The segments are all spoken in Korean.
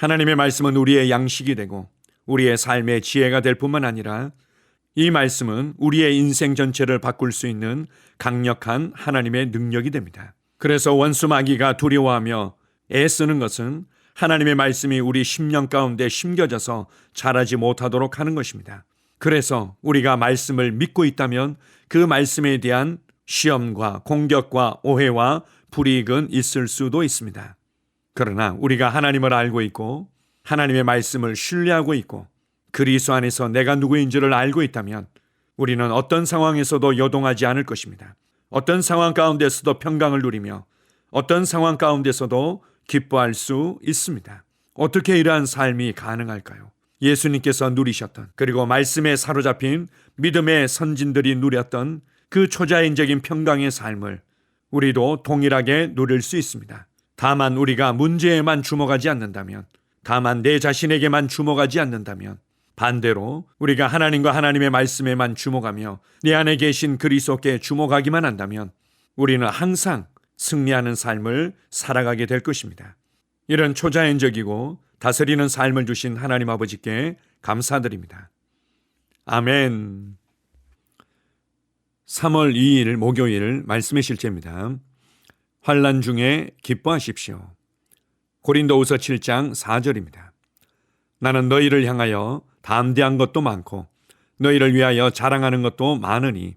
하나님의 말씀은 우리의 양식이 되고 우리의 삶의 지혜가 될 뿐만 아니라 이 말씀은 우리의 인생 전체를 바꿀 수 있는 강력한 하나님의 능력이 됩니다. 그래서 원수 마귀가 두려워하며 애쓰는 것은 하나님의 말씀이 우리 심령 가운데 심겨져서 자라지 못하도록 하는 것입니다. 그래서 우리가 말씀을 믿고 있다면 그 말씀에 대한 시험과 공격과 오해와 불이익은 있을 수도 있습니다. 그러나 우리가 하나님을 알고 있고 하나님의 말씀을 신뢰하고 있고 그리스도 안에서 내가 누구인지를 알고 있다면 우리는 어떤 상황에서도 요동하지 않을 것입니다. 어떤 상황 가운데서도 평강을 누리며 어떤 상황 가운데서도 기뻐할 수 있습니다. 어떻게 이러한 삶이 가능할까요? 예수님께서 누리셨던 그리고 말씀에 사로잡힌 믿음의 선진들이 누렸던 그 초자연적인 평강의 삶을 우리도 동일하게 누릴 수 있습니다. 다만 우리가 문제에만 주목하지 않는다면, 다만 내 자신에게만 주목하지 않는다면, 반대로 우리가 하나님과 하나님의 말씀에만 주목하며 내 안에 계신 그리스도께 주목하기만 한다면 우리는 항상 승리하는 삶을 살아가게 될 것입니다. 이런 초자연적이고 다스리는 삶을 주신 하나님 아버지께 감사드립니다. 아멘. 3월 2일 목요일 말씀의 실제입니다. 환란 중에 기뻐하십시오. 고린도후서 7장 4절입니다. 나는 너희를 향하여 담대한 것도 많고 너희를 위하여 자랑하는 것도 많으니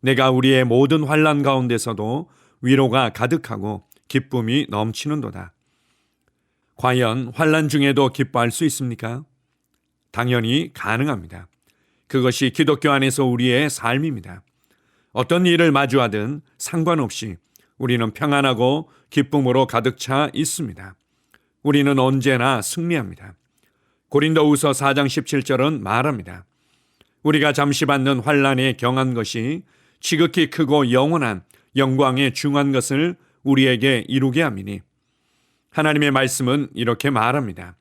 내가 우리의 모든 환란 가운데서도 위로가 가득하고 기쁨이 넘치는도다. 과연 환란 중에도 기뻐할 수 있습니까? 당연히 가능합니다. 그것이 기독교 안에서 우리의 삶입니다. 어떤 일을 마주하든 상관없이 우리는 평안하고 기쁨으로 가득 차 있습니다. 우리는 언제나 승리합니다. 고린도후서 4장 17절은 말합니다. 우리가 잠시 받는 환란에 경한 것이 지극히 크고 영원한 영광에 중한 것을 우리에게 이루게 함이니 하나님의 말씀은 이렇게 말합니다.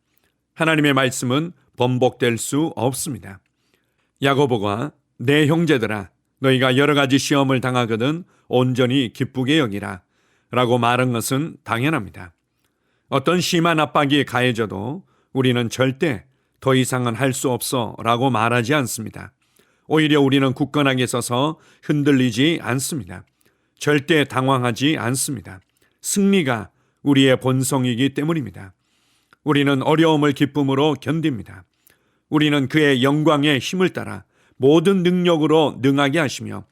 하나님의 말씀은 번복될 수 없습니다. 야고보가 내 형제들아 너희가 여러 가지 시험을 당하거든 온전히 기쁘게 여기라 라고 말한 것은 당연합니다. 어떤 심한 압박이 가해져도 우리는 절대 더 이상은 할 수 없어 라고 말하지 않습니다. 오히려 우리는 굳건하게 서서 흔들리지 않습니다. 절대 당황하지 않습니다. 승리가 우리의 본성이기 때문입니다. 우리는 어려움을 기쁨으로 견딥니다. 우리는 그의 영광의 힘을 따라 모든 능력으로 능하게 하시며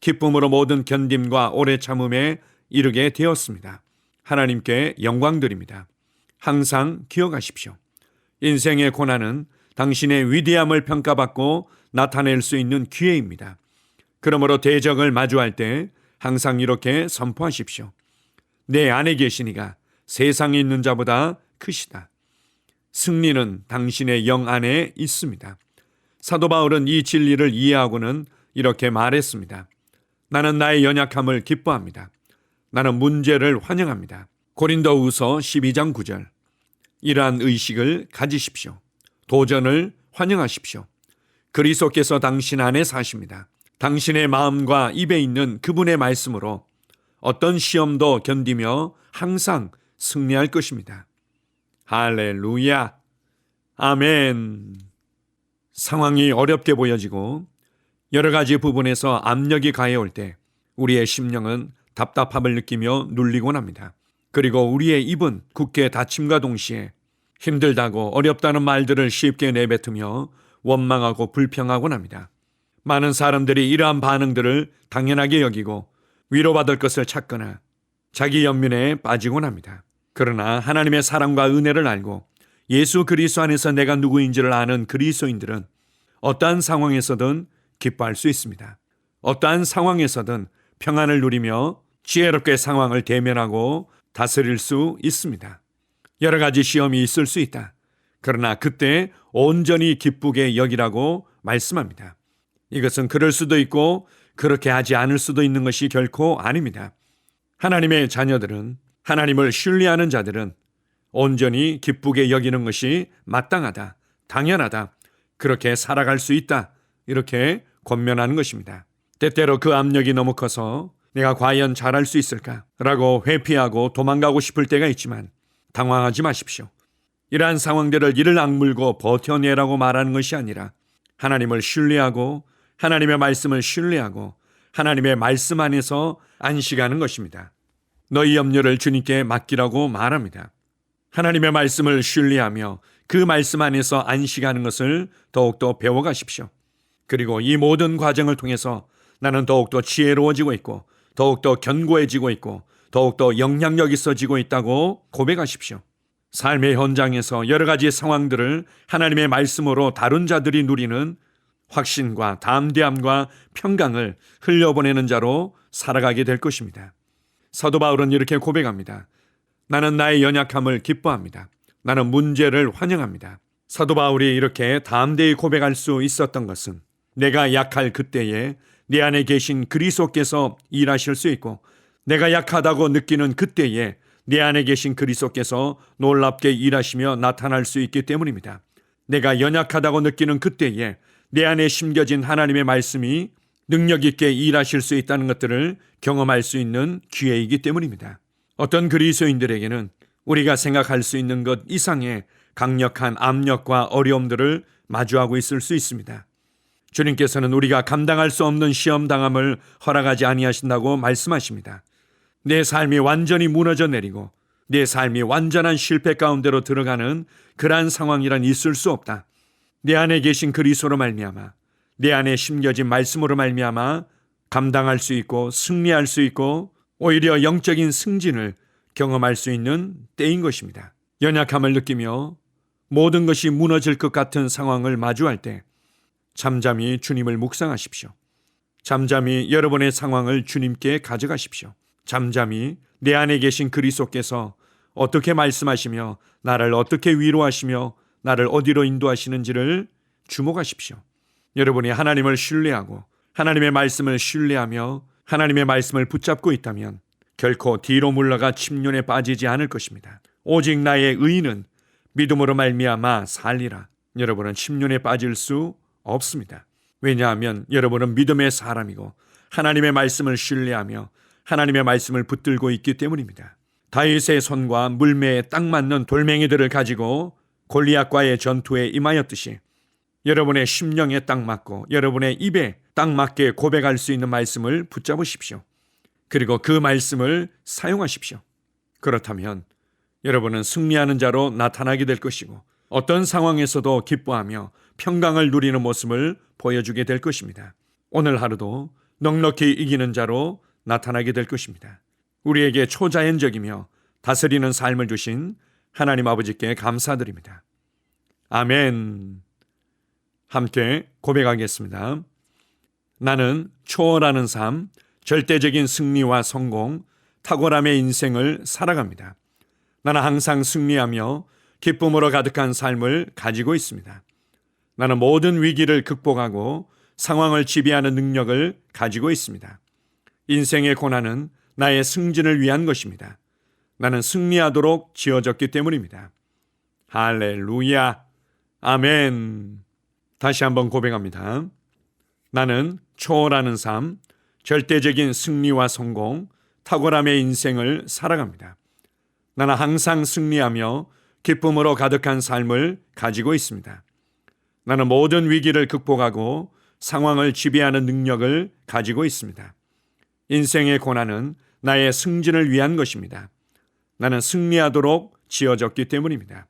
기쁨으로 모든 견딤과 오래 참음에 이르게 되었습니다. 하나님께 영광 드립니다. 항상 기억하십시오. 인생의 고난은 당신의 위대함을 평가받고 나타낼 수 있는 기회입니다. 그러므로 대적을 마주할 때 항상 이렇게 선포하십시오. 내 안에 계시니가 세상에 있는 자보다 크시다. 승리는 당신의 영 안에 있습니다. 사도 바울은 이 진리를 이해하고는 이렇게 말했습니다. 나는 나의 연약함을 기뻐합니다. 나는 문제를 환영합니다. 고린도후서 12장 9절. 이러한 의식을 가지십시오. 도전을 환영하십시오. 그리스도께서 당신 안에 사십니다. 당신의 마음과 입에 있는 그분의 말씀으로 어떤 시험도 견디며 항상 승리할 것입니다. 할렐루야. 아멘. 상황이 어렵게 보여지고 여러 가지 부분에서 압력이 가해올 때 우리의 심령은 답답함을 느끼며 눌리곤 합니다. 그리고 우리의 입은 굳게 닫힘과 동시에 힘들다고 어렵다는 말들을 쉽게 내뱉으며 원망하고 불평하곤 합니다. 많은 사람들이 이러한 반응들을 당연하게 여기고 위로받을 것을 찾거나 자기 연민에 빠지곤 합니다. 그러나 하나님의 사랑과 은혜를 알고 예수 그리스도 안에서 내가 누구인지를 아는 그리스도인들은 어떠한 상황에서든 기뻐할 수 있습니다. 어떠한 상황에서든 평안을 누리며 지혜롭게 상황을 대면하고 다스릴 수 있습니다. 여러 가지 시험이 있을 수 있다. 그러나 그때 온전히 기쁘게 여기라고 말씀합니다. 이것은 그럴 수도 있고 그렇게 하지 않을 수도 있는 것이 결코 아닙니다. 하나님의 자녀들은 하나님을 신뢰하는 자들은 온전히 기쁘게 여기는 것이 마땅하다, 당연하다, 그렇게 살아갈 수 있다, 이렇게 권면하는 것입니다. 때때로 그 압력이 너무 커서 내가 과연 잘할 수 있을까? 라고 회피하고 도망가고 싶을 때가 있지만 당황하지 마십시오. 이러한 상황들을 이를 악물고 버텨내라고 말하는 것이 아니라 하나님을 신뢰하고 하나님의 말씀을 신뢰하고 하나님의 말씀 안에서 안식하는 것입니다. 너희 염려를 주님께 맡기라고 말합니다. 하나님의 말씀을 신뢰하며 그 말씀 안에서 안식하는 것을 더욱더 배워가십시오. 그리고 이 모든 과정을 통해서 나는 더욱더 지혜로워지고 있고 더욱더 견고해지고 있고 더욱더 영향력 있어지고 있다고 고백하십시오. 삶의 현장에서 여러 가지 상황들을 하나님의 말씀으로 다룬 자들이 누리는 확신과 담대함과 평강을 흘려보내는 자로 살아가게 될 것입니다. 사도 바울은 이렇게 고백합니다. 나는 나의 연약함을 기뻐합니다. 나는 문제를 환영합니다. 사도 바울이 이렇게 담대히 고백할 수 있었던 것은 내가 약할 그때에 내 안에 계신 그리스도께서 일하실 수 있고 내가 약하다고 느끼는 그때에 내 안에 계신 그리스도께서 놀랍게 일하시며 나타날 수 있기 때문입니다. 내가 연약하다고 느끼는 그때에 내 안에 심겨진 하나님의 말씀이 능력 있게 일하실 수 있다는 것들을 경험할 수 있는 기회이기 때문입니다. 어떤 그리스도인들에게는 우리가 생각할 수 있는 것 이상의 강력한 압력과 어려움들을 마주하고 있을 수 있습니다. 주님께서는 우리가 감당할 수 없는 시험 당함을 허락하지 아니하신다고 말씀하십니다. 내 삶이 완전히 무너져 내리고 내 삶이 완전한 실패 가운데로 들어가는 그러한 상황이란 있을 수 없다. 내 안에 계신 그리스도로 말미암아 내 안에 심겨진 말씀으로 말미암아 감당할 수 있고 승리할 수 있고 오히려 영적인 승진을 경험할 수 있는 때인 것입니다. 연약함을 느끼며 모든 것이 무너질 것 같은 상황을 마주할 때 잠잠히 주님을 묵상하십시오. 잠잠히 여러분의 상황을 주님께 가져가십시오. 잠잠히 내 안에 계신 그리스도께서 어떻게 말씀하시며 나를 어떻게 위로하시며 나를 어디로 인도하시는지를 주목하십시오. 여러분이 하나님을 신뢰하고 하나님의 말씀을 신뢰하며 하나님의 말씀을 붙잡고 있다면 결코 뒤로 물러가 침륜에 빠지지 않을 것입니다. 오직 나의 의인은 믿음으로 말미암아 살리라. 여러분은 침륜에 빠질 수 없습니다. 왜냐하면 여러분은 믿음의 사람이고 하나님의 말씀을 신뢰하며 하나님의 말씀을 붙들고 있기 때문입니다. 다윗의 손과 물매에 딱 맞는 돌멩이들을 가지고 골리앗과의 전투에 임하였듯이 여러분의 심령에 딱 맞고 여러분의 입에 딱 맞게 고백할 수 있는 말씀을 붙잡으십시오. 그리고 그 말씀을 사용하십시오. 그렇다면 여러분은 승리하는 자로 나타나게 될 것이고 어떤 상황에서도 기뻐하며 평강을 누리는 모습을 보여주게 될 것입니다. 오늘 하루도 넉넉히 이기는 자로 나타나게 될 것입니다. 우리에게 초자연적이며 다스리는 삶을 주신 하나님 아버지께 감사드립니다. 아멘. 함께 고백하겠습니다. 나는 초월하는 삶, 절대적인 승리와 성공, 탁월함의 인생을 살아갑니다. 나는 항상 승리하며 기쁨으로 가득한 삶을 가지고 있습니다. 나는 모든 위기를 극복하고 상황을 지배하는 능력을 가지고 있습니다. 인생의 고난은 나의 승진을 위한 것입니다. 나는 승리하도록 지어졌기 때문입니다. 할렐루야. 아멘. 다시 한번 고백합니다. 나는 초월하는 삶, 절대적인 승리와 성공, 탁월함의 인생을 살아갑니다. 나는 항상 승리하며 기쁨으로 가득한 삶을 가지고 있습니다. 나는 모든 위기를 극복하고 상황을 지배하는 능력을 가지고 있습니다. 인생의 고난은 나의 승진을 위한 것입니다. 나는 승리하도록 지어졌기 때문입니다.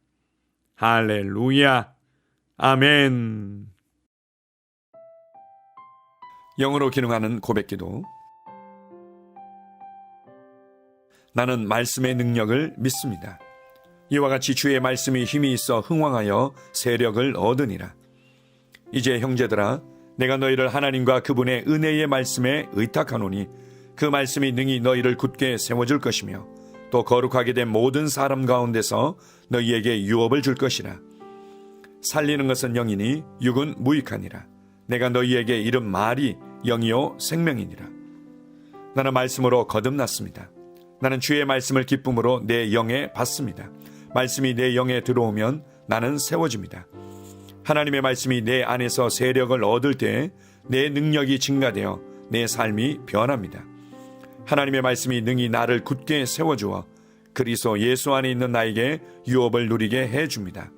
할렐루야. 아멘. 영어로 기능하는 고백 기도 나는 말씀의 능력을 믿습니다. 이와 같이 주의 말씀이 힘이 있어 흥왕하여 세력을 얻으니라. 이제 형제들아 내가 너희를 하나님과 그분의 은혜의 말씀에 의탁하노니 그 말씀이 능히 너희를 굳게 세워줄 것이며 또 거룩하게 된 모든 사람 가운데서 너희에게 유업을 줄 것이라. 살리는 것은 영이니 육은 무익하니라. 내가 너희에게 이른 말이 영이요 생명이니라. 나는 말씀으로 거듭났습니다. 나는 주의 말씀을 기쁨으로 내 영에 받습니다. 말씀이 내 영에 들어오면 나는 세워집니다. 하나님의 말씀이 내 안에서 세력을 얻을 때 내 능력이 증가되어 내 삶이 변합니다. 하나님의 말씀이 능히 나를 굳게 세워주어 그리스도 예수 안에 있는 나에게 유업을 누리게 해 줍니다.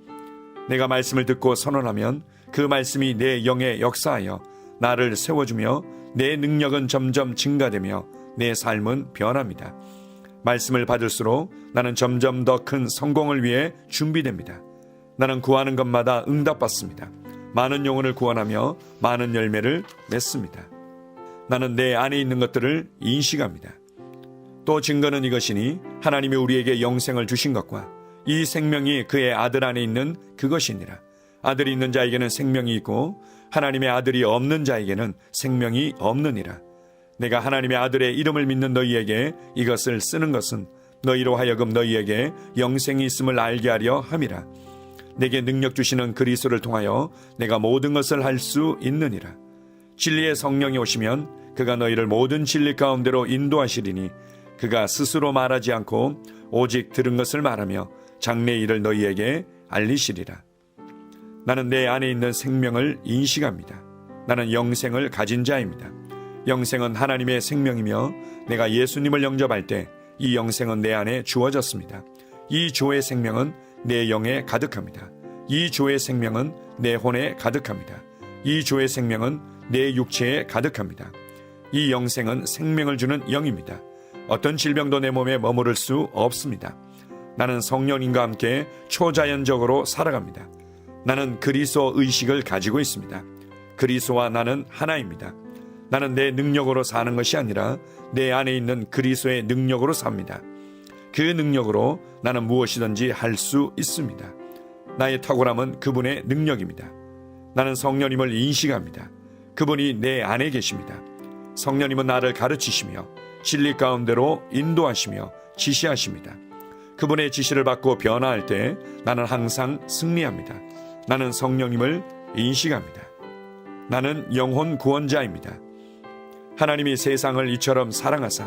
내가 말씀을 듣고 선언하면 그 말씀이 내 영에 역사하여 나를 세워주며 내 능력은 점점 증가되며 내 삶은 변합니다. 말씀을 받을수록 나는 점점 더 큰 성공을 위해 준비됩니다. 나는 구하는 것마다 응답받습니다. 많은 영혼을 구원하며 많은 열매를 맺습니다. 나는 내 안에 있는 것들을 인식합니다. 또 증거는 이것이니 하나님이 우리에게 영생을 주신 것과 이 생명이 그의 아들 안에 있는 그것이니라. 아들이 있는 자에게는 생명이 있고 하나님의 아들이 없는 자에게는 생명이 없느니라. 내가 하나님의 아들의 이름을 믿는 너희에게 이것을 쓰는 것은 너희로 하여금 너희에게 영생이 있음을 알게 하려 함이라. 내게 능력 주시는 그리스도를 통하여 내가 모든 것을 할 수 있느니라. 진리의 성령이 오시면 그가 너희를 모든 진리 가운데로 인도하시리니 그가 스스로 말하지 않고 오직 들은 것을 말하며 장래 일을 너희에게 알리시리라. 나는 내 안에 있는 생명을 인식합니다. 나는 영생을 가진 자입니다. 영생은 하나님의 생명이며 내가 예수님을 영접할 때 이 영생은 내 안에 주어졌습니다. 이 조의 생명은 내 영에 가득합니다. 이 조의 생명은 내 혼에 가득합니다. 이 조의 생명은 내 육체에 가득합니다. 이 영생은 생명을 주는 영입니다. 어떤 질병도 내 몸에 머무를 수 없습니다. 나는 성령님과 함께 초자연적으로 살아갑니다. 나는 그리스도 의식을 가지고 있습니다. 그리스도와 나는 하나입니다. 나는 내 능력으로 사는 것이 아니라 내 안에 있는 그리스도의 능력으로 삽니다. 그 능력으로 나는 무엇이든지 할 수 있습니다. 나의 탁월함은 그분의 능력입니다. 나는 성령님을 인식합니다. 그분이 내 안에 계십니다. 성령님은 나를 가르치시며 진리 가운데로 인도하시며 지시하십니다. 그분의 지시를 받고 변화할 때 나는 항상 승리합니다. 나는 성령님을 인식합니다. 나는 영혼 구원자입니다. 하나님이 세상을 이처럼 사랑하사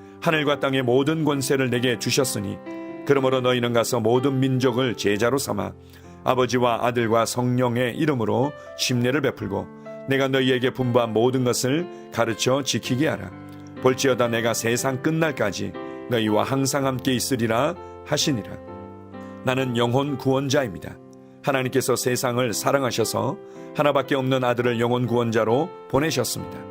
하늘과 땅의 모든 권세를 내게 주셨으니 그러므로 너희는 가서 모든 민족을 제자로 삼아 아버지와 아들과 성령의 이름으로 침례를 베풀고 내가 너희에게 분부한 모든 것을 가르쳐 지키게 하라. 볼지어다 내가 세상 끝날까지 너희와 항상 함께 있으리라 하시니라. 나는 영혼 구원자입니다. 하나님께서 세상을 사랑하셔서 하나밖에 없는 아들을 영혼 구원자로 보내셨습니다.